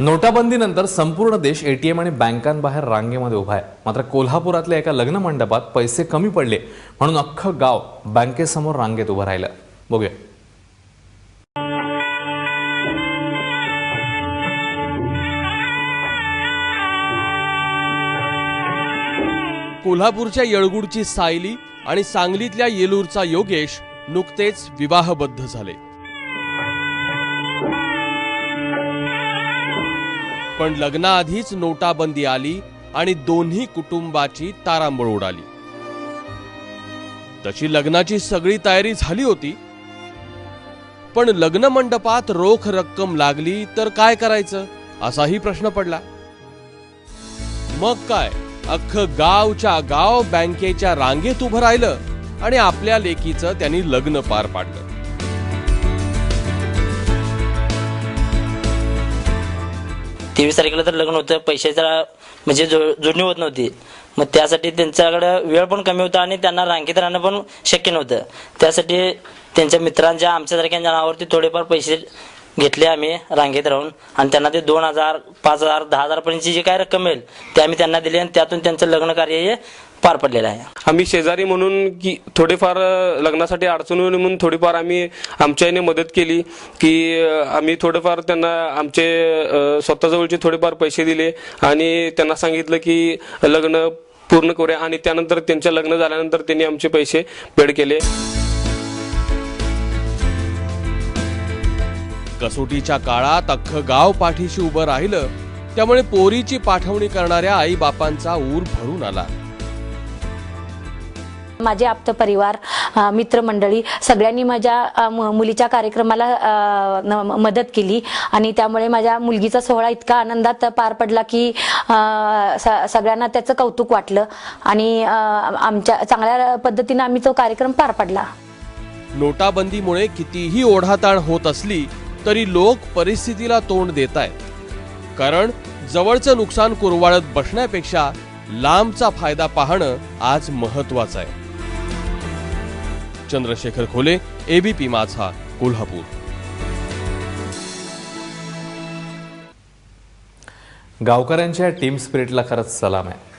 नोटाबंदीनंतर संपूर्ण देश एटीएम आणि बँकांबाहेर रांगेमध्ये उभा आहे. मात्र कोल्हापुरातल्या एका लग्न मंडपात पैसे कमी पडले म्हणून अख्खं गाव बँकेसमोर रांगेत उभं राहिलं. बघूया. कोल्हापूरच्या येळगुडची सायली आणि सांगलीतल्या येलूरचा योगेश नुकतेच विवाहबद्ध झाले. पण लग्नाआधीच नोटाबंदी आली आणि दोन्ही कुटुंबाची तारांबळ उडाली. तशी लग्नाची सगळी तयारी झाली होती. पण लग्न मंडपात रोख रक्कम लागली तर काय करायचं असाही प्रश्न पडला. मग काय अख्खं गावच्या गाव बँकेच्या रांगेत उभं राहिलं आणि आपल्या लेकीचं त्यांनी लग्न पार पाडलं. तेवीस तारखेला तर लग्न होतं. पैशाचा म्हणजे जो- जोडणी होत नव्हती. मग त्यासाठी त्यांच्याकडं वेळ पण कमी होता आणि त्यांना रांगेत राहणं पण शक्य नव्हतं. त्यासाठी त्यांच्या मित्रांच्या आमच्यासारख्या जणांवरती थोडेफार पैसे घेतले आम्ही रांगेत राहून. आणि त्यांना ते दोन हजार पाच हजार दहा हजारपर्यंतची जी काय रक्कम मिळेल ते आम्ही त्यांना दिली आणि त्यातून त्यांचं लग्न कार्य हे पार पडलेलं आहे. आम्ही शेजारी म्हणून की थोडेफार लग्नासाठी अडचण होईल म्हणून थोडीफार आम्ही आमच्या याने मदत केली की आम्ही थोडेफार त्यांना आमचे स्वतःजवळचे थोडेफार पैसे दिले आणि त्यांना सांगितलं की लग्न पूर्ण करूया आणि त्यानंतर त्यांचं लग्न झाल्यानंतर त्यांनी आमचे पैसे पेड केले. कसोटीच्या काळात अख्खं गाव पाठीशी उभं राहिलं त्यामुळे पोरीची पाठवणी करणाऱ्या आई बापांचा ऊर भरून आला. माझे आप्त परिवार मित्रमंडळी सगळ्यांनी माझ्या मु- मुलीच्या कार्यक्रमाला न- मदत केली आणि त्यामुळे माझ्या मुलगीचा सोहळा इतका आनंदात पार पडला की स- सगळ्यांना त्याचं कौतुक वाटलं आणि आमच्या चांगल्या पद्धतीने आम्ही तो कार्यक्रम पार पडला. नोटाबंदीमुळे कितीही ओढाताण होत असली तरी लोक परिस्थितीला तोंड देत आहेत कारण जवळचं नुकसान कुरवाळत बसण्यापेक्षा लांबचा फायदा पाहणं आज महत्वाचं आहे. चंद्रशेखर खोले एबीपी माझा कोल्हापूर. गावकऱ्यांच्या टीम स्पिरिटला खरंच सलाम आहे.